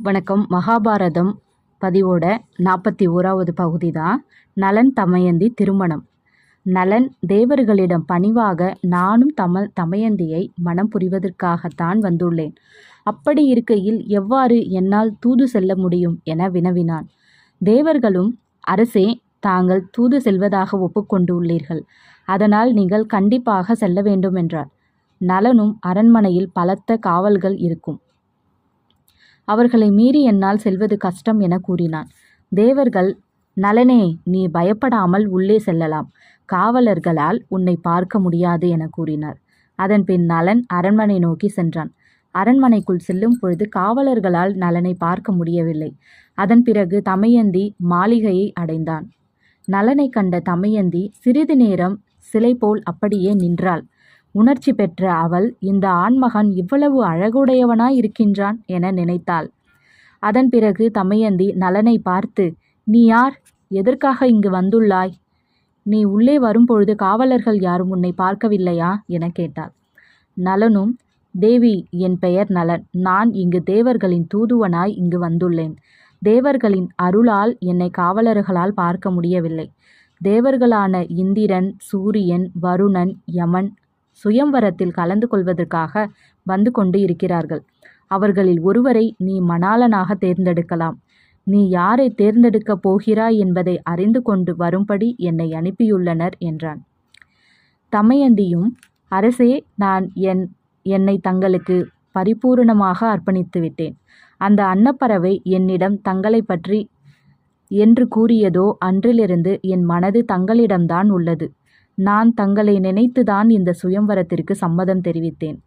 வணக்கம். மகாபாரதம் பதிவோட நாற்பத்தி ஓராவது பகுதி தான் நலன் தமயந்தி திருமணம். நலன் தேவர்களிடம் பணிவாக நானும் தம தமயந்தியை மனம் புரிவதற்காகத்தான் வந்துள்ளேன். அப்படி இருக்கையில் எவ்வாறு என்னால் தூது செல்ல முடியும் என வினவினான். தேவர்களும் அரசே தாங்கள் தூது செல்வதாக ஒப்புக்கொண்டுள்ளீர்கள். அதனால் நீங்கள் கண்டிப்பாக செல்ல வேண்டும் என்றார். நலனும் அரண்மனையில் பலத்த காவல்கள் இருக்கும். அவர்களை மீறி என்னால் செல்வது கஷ்டம் என கூறினான். தேவர்கள் நலனே நீ பயப்படாமல் உள்ளே செல்லலாம். காவலர்களால் உன்னை பார்க்க முடியாது என கூறினார். அதன் பின் நலன் அரண்மனை நோக்கி சென்றான். அரண்மனைக்குள் செல்லும் பொழுது காவலர்களால் நலனை பார்க்க முடியவில்லை. அதன் பிறகு தமயந்தி மாளிகையை அடைந்தான். நலனை கண்ட தமயந்தி சிறிது நேரம் சிலை போல் அப்படியே நின்றாள். உணர்ச்சி பெற்ற அவள் இந்த ஆண்மகன் இவ்வளவு அழகுடையவனாய் இருக்கின்றான் என நினைத்தாள். அதன் பிறகு தமயந்தி நலனை பார்த்து நீ யார்? எதற்காக இங்கு வந்துள்ளாய்? நீ உள்ளே வரும்பொழுது காவலர்கள் யாரும் உன்னை பார்க்கவில்லையா? என கேட்டாள். நலனும் தேவி என் பெயர் நலன். நான் இங்கு தேவர்களின் தூதுவனாய் இங்கு வந்துள்ளேன். தேவர்களின் அருளால் என்னை காவலர்களால் பார்க்க முடியவில்லை. தேவர்களான இந்திரன் சூரியன் வருணன் யமன் சுயம்வரத்தில் கலந்து கொள்வதற்காக வந்து கொண்டு இருக்கிறார்கள். அவர்களில் ஒருவரை நீ மணாளனாக தேர்ந்தெடுக்கலாம். நீ யாரை தேர்ந்தெடுக்கப் போகிறாய் என்பதை அறிந்து கொண்டு வரும்படி என்னை அனுப்பியுள்ளனர் என்றான். தமயந்தியும் அரசே நான் என் என்னை தங்களுக்கு பரிபூரணமாக அர்ப்பணித்து விட்டேன். அந்த அன்னப்பறவை என்னிடம் தங்களை பற்றி என்று கூறியதோ அன்றிலிருந்து என் மனது தங்களிடம்தான் உள்ளது. நான் தங்களை நினைத்துதான் இந்த சுயம்வரத்திற்கு சம்மதம் தெரிவித்தேன்.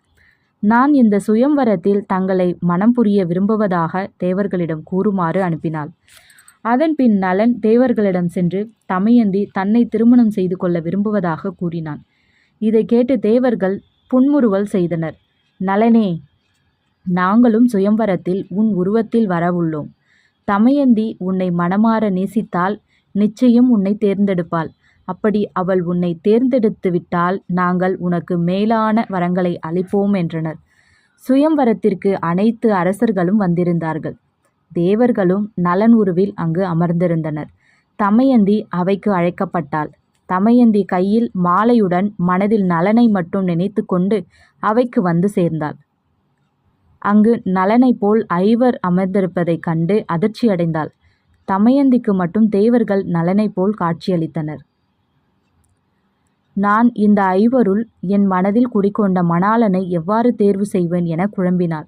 நான் இந்த சுயம்வரத்தில் தங்களை மனம் புரிய விரும்புவதாக தேவர்களிடம் கூறுமாறு அனுப்பினாள். அதன் பின் நலன் தேவர்களிடம் சென்று தமையந்தி தன்னை திருமணம் செய்து கொள்ள விரும்புவதாக கூறினான். இதை கேட்டு தேவர்கள் புன்முறுவல் செய்தனர். நலனே நாங்களும் சுயம்வரத்தில் உன் உருவத்தில் வரவுள்ளோம். தமயந்தி உன்னை மனமாற நேசித்தால் நிச்சயம் உன்னை தேர்ந்தெடுப்பாள். அப்படி அவள் உன்னை தேர்ந்தெடுத்து விட்டால் நாங்கள் உனக்கு மேலான வரங்களை அளிப்போம் என்றனர். சுயம்வரத்திற்கு அனைத்து அரசர்களும் வந்திருந்தார்கள். தேவர்களும் நலன் உருவில் அங்கு அமர்ந்திருந்தனர். தமயந்தி அவைக்கு அழைக்கப்பட்டாள். தமயந்தி கையில் மாலையுடன் மனதில் நலனை மட்டும் நினைத்து கொண்டு அவைக்கு வந்து சேர்ந்தாள். அங்கு நலனை போல் ஐவர் அமர்ந்திருப்பதைக் கண்டு அதிர்ச்சியடைந்தாள். தமயந்திக்கு மட்டும் தேவர்கள் நலனை போல் காட்சியளித்தனர். நான் இந்த ஐவருள் என் மனதில் குடிக்கொண்ட மணாளனை எவ்வாறு தேர்வு செய்வேன் என குழம்பினாள்.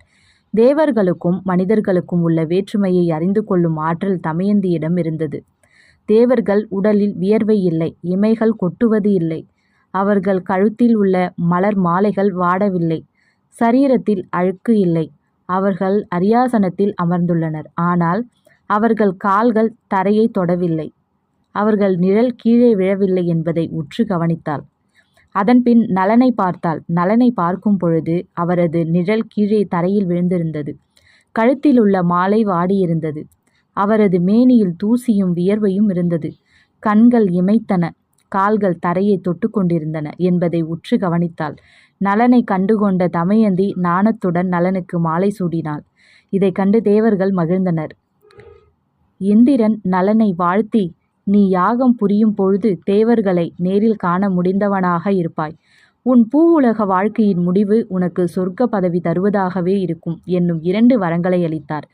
தேவர்களுக்கும் மனிதர்களுக்கும் உள்ள வேற்றுமையை அறிந்து கொள்ளும் ஆற்றல் தமயந்தியிடம் இருந்தது. தேவர்கள் உடலில் வியர்வை இல்லை இமைகள் கொட்டுவது இல்லை. அவர்கள் கழுத்தில் உள்ள மலர் மாலைகள் வாடவில்லை. சரீரத்தில் அழுக்கு இல்லை. அவர்கள் அரியாசனத்தில் அமர்ந்துள்ளனர். ஆனால் அவர்கள் கால்கள் தரையை தொடவில்லை. அவர்கள் நிழல் கீழே விழவில்லை என்பதை உற்று கவனித்தாள். அதன்பின் நலனை பார்த்தாள். நலனை பார்க்கும் பொழுது அவரது நிழல் கீழே தரையில் விழுந்திருந்தது. கழுத்தில் உள்ள மாலை வாடியிருந்தது. அவரது மேனியில் தூசியும் வியர்வையும் இருந்தது. கண்கள் இமைத்தன. கால்கள் தரையை தொட்டு கொண்டிருந்தன என்பதை உற்று கவனித்தாள். நலனை கண்டுகொண்ட தமயந்தி நாணத்துடன் நலனுக்கு மாலை சூடினாள். இதை கண்டு தேவர்கள் மகிழ்ந்தனர். இந்திரன் நலனை வாழ்த்தி நீ யாகம் புரியும் பொழுது தேவர்களை நேரில் காண முடிந்தவனாக இருப்பாய். உன் பூ உலக வாழ்க்கையின் முடிவு உனக்கு சொர்க்க பதவி தருவதாகவே இருக்கும் என்னும் இரண்டு வரங்களை அளித்தார்.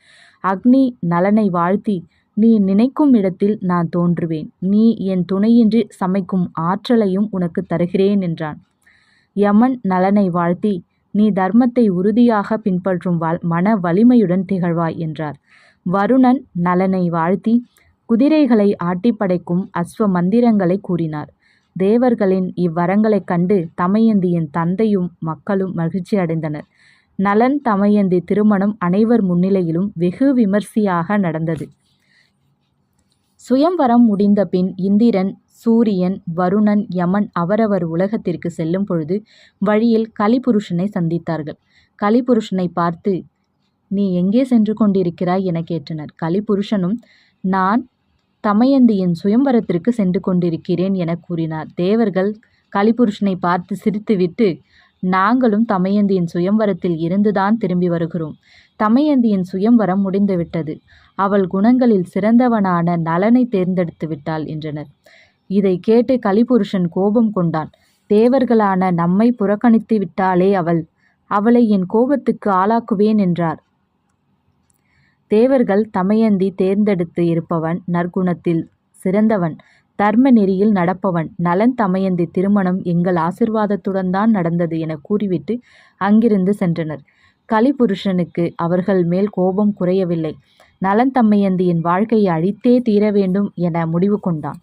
அக்னி நலனை வாழ்த்தி நீ நினைக்கும் இடத்தில் நான் தோன்றுவேன். நீ என் துணையின்றி சமைக்கும் ஆற்றலையும் உனக்கு தருகிறேன் என்றான். யமன் நலனை வாழ்த்தி நீ தர்மத்தை உறுதியாக பின்பற்றும் மன வலிமையுடன் திகழ்வாய் என்றார். வருணன் நலனை வாழ்த்தி குதிரைகளை ஆட்டிப்படைக்கும் அஸ்வ மந்திரங்களை கூறினார். தேவர்களின் இவ்வரங்களைக் கண்டு தமயந்தியின் தந்தையும் மக்களும் மகிழ்ச்சி அடைந்தனர். நலன் தமயந்தி திருமணம் அனைவர் முன்னிலையிலும் வெகு விமர்சையாக நடந்தது. சுயம்வரம் முடிந்த பின் இந்திரன் சூரியன் வருணன் யமன் அவரவர் உலகத்திற்கு செல்லும் பொழுது வழியில் கலிபுருஷனை சந்தித்தார்கள். கலிபுருஷனை பார்த்து நீ எங்கே சென்று கொண்டிருக்கிறாய்? என கேட்டனர். கலிபுருஷனும் நான் தமயந்தியின் சுயம்வரத்திற்கு சென்று கொண்டிருக்கிறேன் என கூறினார். தேவர்கள் கலிபுருஷனை பார்த்து சிரித்துவிட்டு நாங்களும் தமயந்தியின் சுயம்வரத்தில் இருந்துதான் திரும்பி வருகிறோம். தமயந்தியின் சுயம்வரம் முடிந்துவிட்டது. அவள் குணங்களில் சிறந்தவனான நலனை தேர்ந்தெடுத்து விட்டாள் என்றனர். இதை கேட்டு கலிபுருஷன் கோபம் கொண்டான். தேவர்களான நம்மை புறக்கணித்து விட்டாளே அவள். அவளை என் கோபத்துக்கு ஆளாக்குவேன் என்றார். தேவர்கள் தமயந்தி தேர்ந்தெடுத்து இருப்பவன் நற்குணத்தில் சிறந்தவன். தர்ம நெறியில் நடப்பவன் நலன் தமயந்தி திருமணம் எங்கள் ஆசிர்வாதத்துடன் தான் நடந்தது என கூறிவிட்டு அங்கிருந்து சென்றனர். கலிபுருஷனுக்கு அவர்கள் மேல் கோபம் குறையவில்லை. நலன் தம்மையந்தியின் வாழ்க்கையை அழித்தே தீர வேண்டும் என முடிவு கொண்டான்.